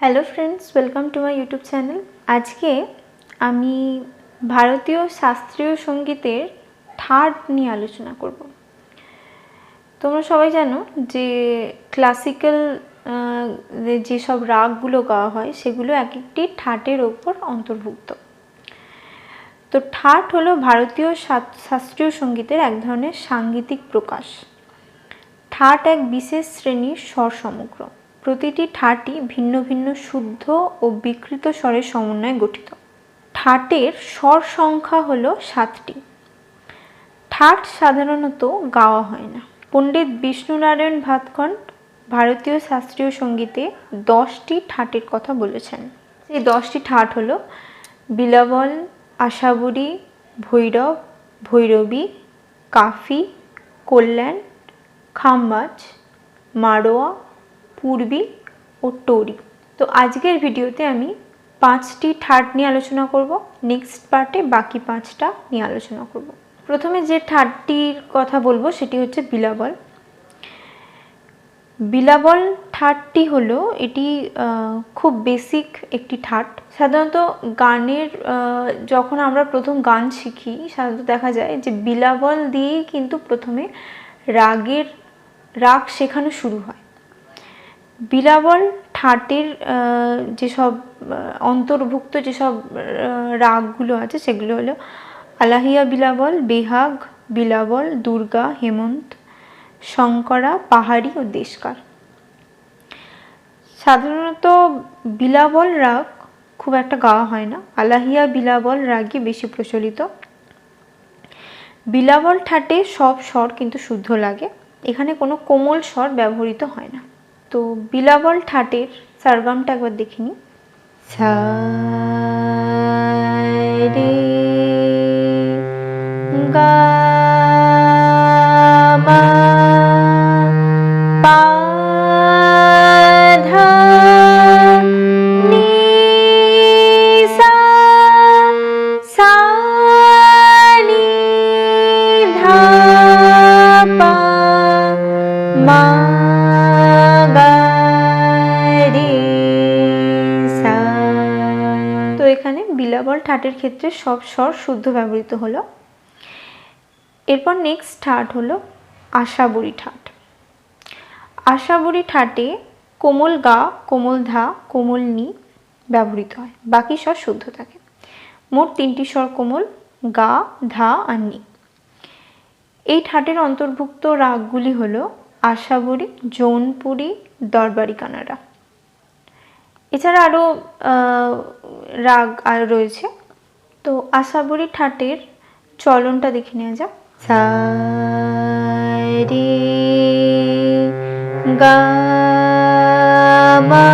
Hello friends welcome to my YouTube channel আজকে আমি ভারতীয় শাস্ত্রীয় সঙ্গীতের থার্ড নিয়ে আলোচনা করব। তোমরা সবাই জানো যে ক্লাসিক্যাল যেসব রাগগুলো গাওয়া হয় সেগুলো এক একটি ঠাটের ওপর অন্তর্ভুক্ত। তো ঠাট হলো ভারতীয় শাস্ত্রীয় সঙ্গীতের এক ধরনের সাঙ্গীতিক প্রকাশ। ঠাট এক বিশেষ শ্রেণির স্বর সমগ্র প্রতিটি ঠাটই ভিন্ন ভিন্ন শুদ্ধ ও বিকৃত স্বরের সমন্বয়ে গঠিত। ঠাটের স্বর সংখ্যা হল সাতটি। ঠাট সাধারণত গাওয়া হয় না। পণ্ডিত বিষ্ণুনারায়ণ ভাতখণ্ড ভারতীয় শাস্ত্রীয় সঙ্গীতে দশটি ঠাটের কথা বলেছেন। এই দশটি ঠাট হলো বিলাবল আশাবরী ভৈরব, ভৈরবী, কাফি, কল্যাণ, খাম্বাজ মারোয়া পূর্বী ও টোরি তো আজকের ভিডিওতে আমি পাঁচটি ঠাট নিয়ে আলোচনা করব। নেক্সট পার্টে বাকি পাঁচটা নিয়ে আলোচনা করব। প্রথমে যে ঠাটটির কথা বলব সেটি হচ্ছে বিলাবল। বিলাবল ঠাটটি হলো এটি খুব বেসিক একটি ঠাট। সাধারণত গানের যখন আমরা প্রথম গান শিখি, সাধারণত দেখা যায় যে বিলাবল দিয়েই কিন্তু প্রথমে রাগের, রাগ শেখানো শুরু হয়। বিলাবল ঠাটের যেসব অন্তর্ভুক্ত যেসব রাগগুলো আছে, সেগুলো হলো আলাহিয়া বিলাবল, বেহাগ বিলাবল, দুর্গা, হেমন্ত, শঙ্করা, পাহাড়ি ও দেশকার। সাধারণত বিলাবল রাগ খুব একটা গাওয়া হয় না। আলাহিয়া বিলাবল রাগই বেশি প্রচলিত। বিলাবল ঠাটে সব স্বর কিন্তু শুদ্ধ লাগে। এখানে কোনো কোমল স্বর ব্যবহৃত হয় না। তো বিলাবল ঠাটের সারগামটা একবার দেখে নিই। সা রে গা মা বিলাবল ঠাটের ক্ষেত্রে সব স্বর শুদ্ধ ব্যবহৃত হলো। এরপর নেক্সট ঠাট হলো আশাবরী ঠাট। আশাবরী ঠাটে কোমল গা, কোমল ধা, কোমল নি ব্যবহৃত হয়। বাকি স্বর শুদ্ধ থাকে। মোট তিনটি স্বর কোমল, গা, ধা আর নি। এই ঠাটের অন্তর্ভুক্ত রাগগুলি হলো আশাবরী জৌনপুরী দরবারি কানাড়া এছাড়া আরও রাগ আর রয়েছে। তো আশাবরী ঠাটের চলনটা দেখে নেওয়া যাক। সা গা মা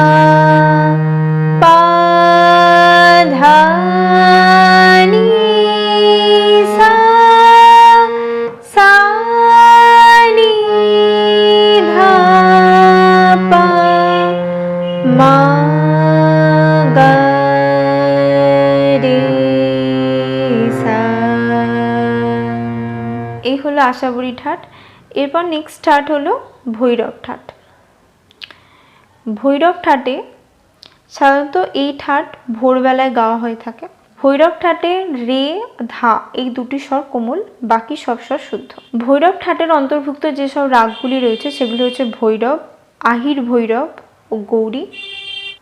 হলো আশাবরী ঠাট, এরপর নেক্সট ঠাট হলো ভৈরব ঠাট। ভৈরব ঠাটে সাধারণত এই ঠাট ভোরবেলায় গাওয়া হয়ে থাকে। ভৈরব ঠাটে রে, ধা এই দুটি স্বর কোমল, বাকি সব স্বর শুদ্ধ। ভৈরব ঠাটের অন্তর্ভুক্ত যেসব রাগগুলি রয়েছে সেগুলি হচ্ছে ভৈরব, আহির ভৈরব ও গৌরী।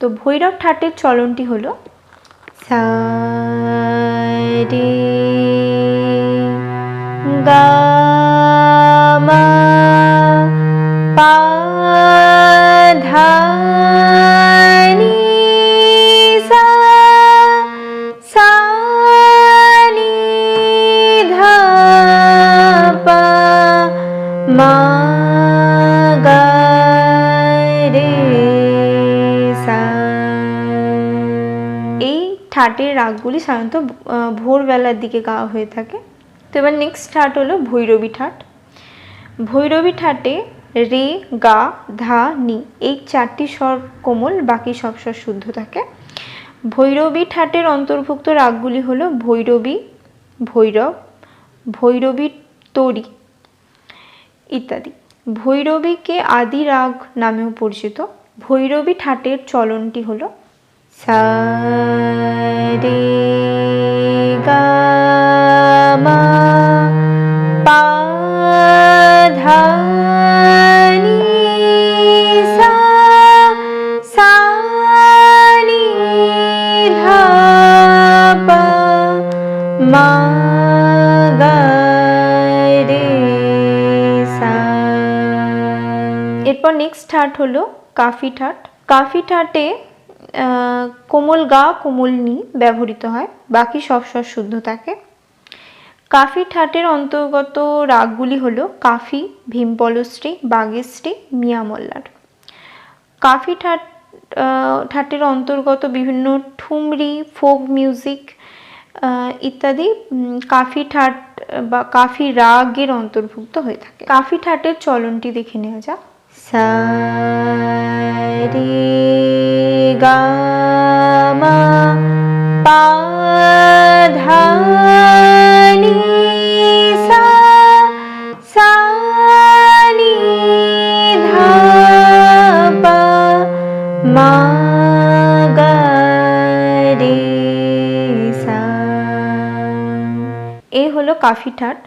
তো ভৈরব ঠাটের চলনটি হলো সা গা ধা নি সা সা নি ধা পা মা গা রে সা। এই ঠাটের রাগগুলি সাধারণত ভোরবেলার দিকে গাওয়া হয়ে থাকে। তো এবার নেক্সট ঠাট হলো ভৈরবী ঠাট। ভৈরবী ঠাটে রে, গা, ধা, নি এই চারটি স্বর কোমল, বাকি সব স্বর শুদ্ধ থাকে। ভৈরবী ঠাটের অন্তর্ভুক্ত রাগগুলি হল ভৈরবী, ভৈরব, ভৈরবী তরি ইত্যাদি। ভৈরবীকে আদি রাগ নামেও পরিচিত। ভৈরবী ঠাটের চলনটি হল সা, রে, গা, মা, পা, ধা নেক্সট ঠাট হলো কাফি ঠাট কাফি ঠাটে কোমল গা, কোমল নি ব্যবহৃত হয়, বাকি সব স্বর শুদ্ধ থাকে। কাফি ঠাটের অন্তর্গত রাগগুলি হলো কাফি ভীমপলশ্রী, বাগেশ্রী মিয়ামল্লার কাফি ঠাট ঠাটের অন্তর্গত বিভিন্ন ঠুমরি ফোক মিউজিক ইত্যাদি কাফি ঠাট বা কাফি রাগের অন্তর্ভুক্ত হয়ে থাকে। কাফি ঠাটের চলনটি দেখে নেওয়া যাক। সা রে গা মা পা ধা নি সা। সা নি ধা পা মা এই হলো কাফি ঠাট।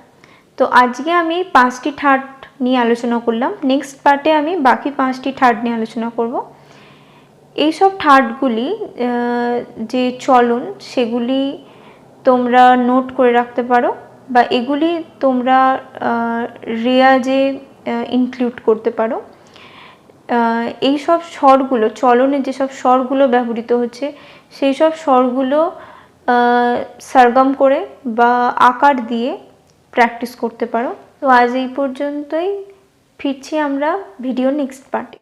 তো আজকে আমি পাঁচটি ঠাট নিয়ে আলোচনা করলাম। নেক্সট পার্টে আমি বাকি পাঁচটি ঠাট নিয়ে আলোচনা করব। এইসব আহ, যে চলন সেগুলি তোমরা নোট করে রাখতে পারো বা এগুলি তোমরা রেয়াজে ইনক্লুড করতে পারো। এই সব স্বরগুলো চলনে যেসব স্বরগুলো ব্যবহৃত হচ্ছে সেই সব স্বরগুলো সরগম করে বা আকার দিয়ে প্র্যাকটিস করতে পারো। তো আজ এই পর্যন্তই। ফিরছি আমরা ভিডিও নেক্সট পার্টে।